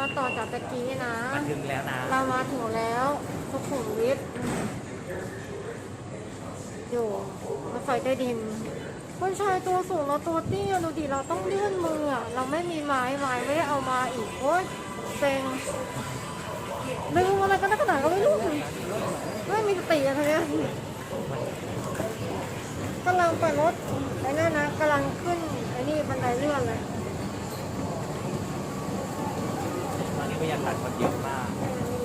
มาต่อจากตะกี้นะ มาถึงแล้วนะ เรามาถึงแล้วสุขุมวิทอยู่รถไฟใต้ดินคนชายตัวสูงเราตัวเตี้ยดูดิเราต้องเลื่อนมืออะเราไม่มีไม้ไม้ไม่ได้เอามาอีกโอ๊ยเซ็งลืมอะไรกันนักหนาก็ไม่รู้ไม่มีสติอะไรเนี่ยกำลังไปรถไอ้นั่นนะกำลังขึ้นไอ้นี่บันไดเลื่อนเลย ต อนนี้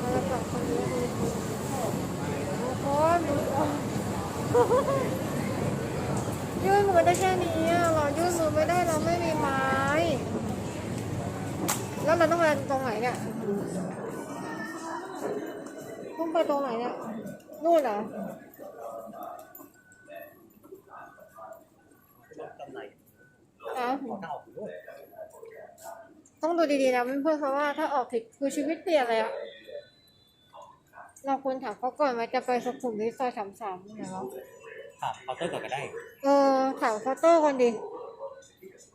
บรรยากาศคนเยอะมากทุกคนยื่นมือได้แค่นี้อะเรายื่นมือไม่ได้เราไม่มีไม้ แล้วเราต้องไปตรงไหนเนี่ยต้องไปตรงไหนเนี่ยนู่นเหรอ ตำไหน อ้าว เก่าด้วย ต้อง ดูดีๆนะเพื่อนๆเพราะว่าถ้าออกผิดคือชีวิตเปลี่ยนเลยอะเราควรถามเขาก่อนไหมจะไปสุขุมวิทซอยสามสามเนี่ยเนาะถามเคาน์เตอร์ก่อนก็ได้ เออถามเคาน์เตอร์คนดิ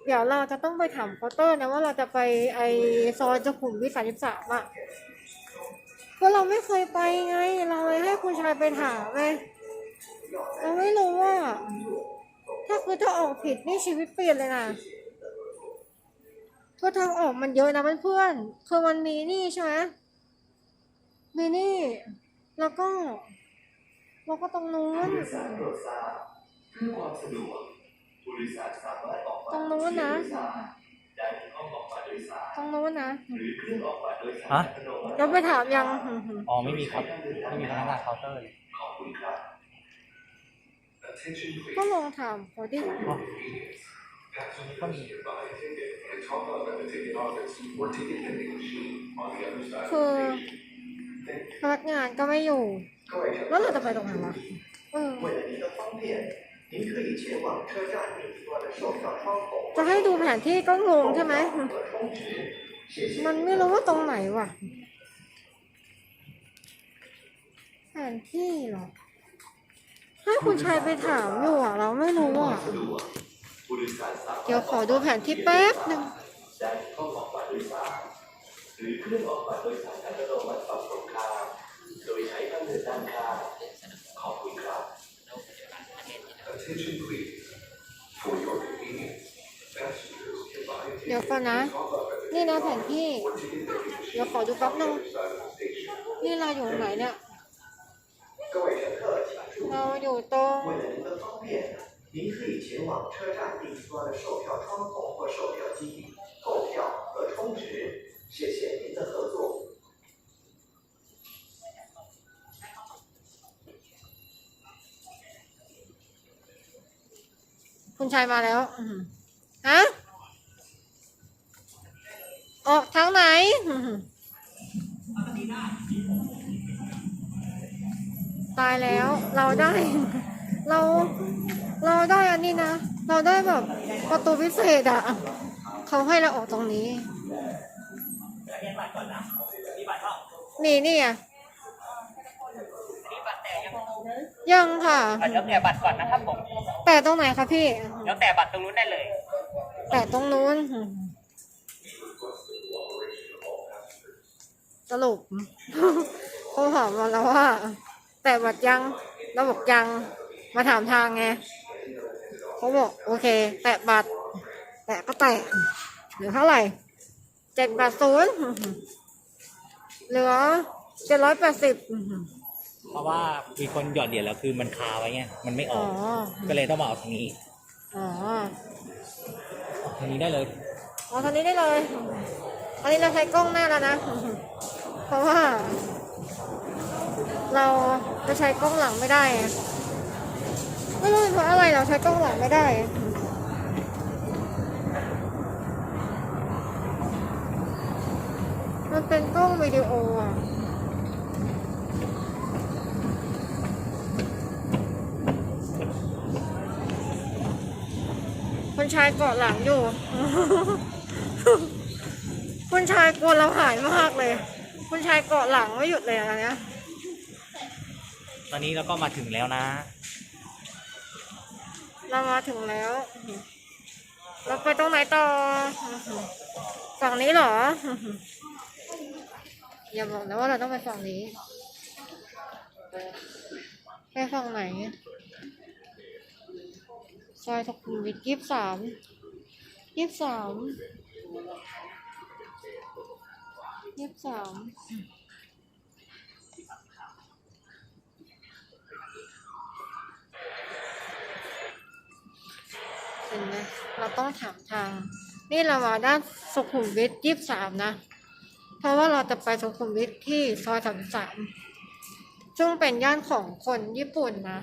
เดี๋ยวเราจะต้องไปถามเคาน์เตอร์นะว่าเราจะไปไอซอยสุขุมวิทสามสิบสามอะก็เราไม่เคยไปไง เราเลยให้คุณชายไปถามไงเราไม่รู้ว่า ถ้าคือถ้าออกผิดนี่ชีวิตเปลี่ยนเลยนะ เพราะทางออกมันเยอะนะเพื่อนๆคือมันมีนี่ใช่ไหมมีนี่ แล้วก็ แล้วก็ตรงนู้นตรงนู้นนะตรงนู้นนะฮะเราไปถามยังอ๋อไม่มีครับ ไม่มีพนักงานเคาน์เตอร์เลยก็ลองถามเขาดิอ๋อก็มี คือพนักงานก็ไม่อยู่ แล้วเราจะไปตรงไหนวะเออจะให้ดูแผนที่ก็งงใช่ไหม มันไม่รู้ว่าตรงไหนว่ะ แผนที่เหรอให้คุณชายไปถามอยู่อะ เราไม่รู้อะ เดี๋ยวขอดูแผนที่แป๊บหนึ่งหรือเครื่องออกบัตรโดยสารอัตนมัติฝั่งตรงข้ามโดยใช้ทางเดินด้านข้าขอบคุณครับ Attention please for your convenience เดี๋ยวก่อนนะ นี่นะแผนที่ เดี๋ยวขอดูแป๊บนึงนี่เราอยู่ไหนเนี่ย เราอยู่ตรง 您的方便，您可以前往车站另一端的售票窗口或售票机购票和充值。谢谢您的合作。 คุณชายมาแล้วอื้อหือฮะ ออกทางไหนอื้อหือตายแล้ว เราได้ เรา เราได้อันนี้นะ เราได้แบบประตูพิเศษอะเขาให้เราออกตรงนี้ นี่นี่อะยังค่ะเดี๋ยวแกะบัตรก่อนนะครับผมแต่ตรงไหนคะพี่ เดี๋ยวแกะบัตรตรงนู้นได้เลยแต่ตรงนู้น สรุป เขาถามมาแล้วว่า แต่บัตรยังเราบอกยัง มาถามทางไง เขาบอกโอเค แตะบัตรแตะก็แตะเหลือเท่าไหร่เจ็ดบาทศูนย์เหลือเจ็ดร้อยแปดสิบเพราะว่ามีคนหยอดเหรียญแล้วคือมันคาไว้ไงมันไม่ออ๋ออกก็เลยต้องมาเอาทางนี้อ๋อทางนี้ได้เลยเอาทางนี้ได้เลยอันนี้เราใช้กล้องหน้าแล้วนะ เพราะว่า เราจะใช้กล้องหลังไม่ได้อะ ไม่รู้เป็นเพราะอะไรเราใช้กล้องหลังไม่ได้มันเป็นกล้องวิดีโออะคนชายเกาะหลังอยู่คุณชายกลัวเราหายมากเลยคุณชายเกาะหลังไม่หยุดเลยอะไรเนี้ย ตอนนี้เราก็มาถึงแล้วนะ เรามาถึงแล้ว เราไปตรงไหนต่อ ฝั่งนี้เหรอ อย่าบอกนะว่าเราต้องไปฝั่งนี้ ไปฝั่งไหน ซอยสุขุมวิทยี่สิบสามยี่สิบสามยี่สิบสาม ต้องถามทาง นี่เรามาด้านสุขุมวิทยี่สิบสามนะ เพราะว่าเราจะไปสุขุมวิทที่ซอยสามสามซึ่งเป็นย่านของคนญี่ปุ่นนะ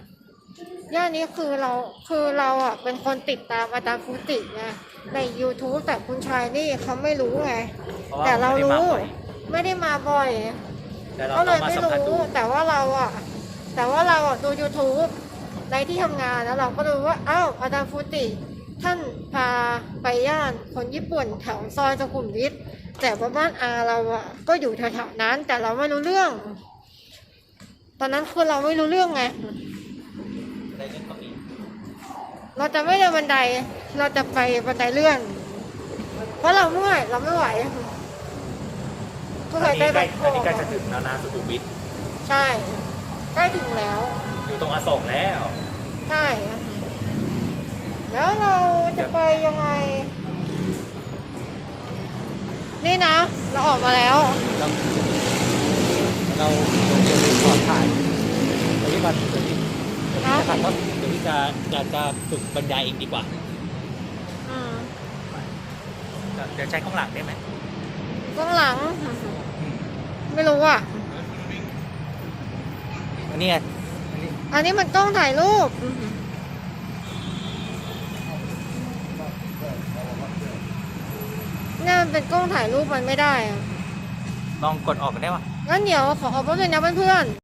ย่านนี้คือเราคือเราอะเป็นคนติดตามอาจารย์ฟูติไงใน YouTube แต่คุณชายนี่เขาไม่รู้ไงเพราะว่าแต่เราไม่ได้รู้มาบ่อยไม่ได้มาบ่อยแต่เราก็เลต้อยงมาไม่สัมผัสดูรู้แต่ว่าเราอะ แต่ว่าเราอะดู YouTube ในที่ทำงานแล้วเราก็รู้ว่าอ้าวอาจารย์ฟูติ ท่านพาไปย่านคนญี่ปุ่นแถวซอยสุขุมวิทแต่ว่าบ้านอาเราอะก็อยู่แถวๆนั้น แต่เราไม่รู้เรื่อง ตอนนั้นคือเราไม่รู้เรื่องไงได้เรื่องเก้าอี้เราจะไม่เดินบันได เราจะไปบันไดเลื่อน เพราะเราเมื่อยเราไม่ไหวก็อันเลยนี้ได้ใกแบล้บอันนี้ใกล้จะถึงแล้วนะสุขุมวิทใช่ใกล้ถึงแล้ว อยู่ตรงอโศกแล้ว ใช่ แล้วเราจะไปยังไง นี่นะ เราออกมาแล้ว เราเราจะขอถ่ายเดี๋ยวพี่มาเดี๋ยวพี่นะจะถ่ายเพราะเดี๋ยวพี่จะจะจะฝึกบรรยายเองดีกว่าอืมเดี๋ยวใช้ข้างหลังได้ไหมเบื้องหลัง ไม่รู้อะอันนี้ไงอันนี้อันนี้มันกล้องถ่ายรูป เนี่ยมันเป็นกล้องถ่ายรูปมันไม่ได้อะลองกดออกกันได้ปะงั้นเดี๋ยวขอขอบคุณนะเพื่อนๆ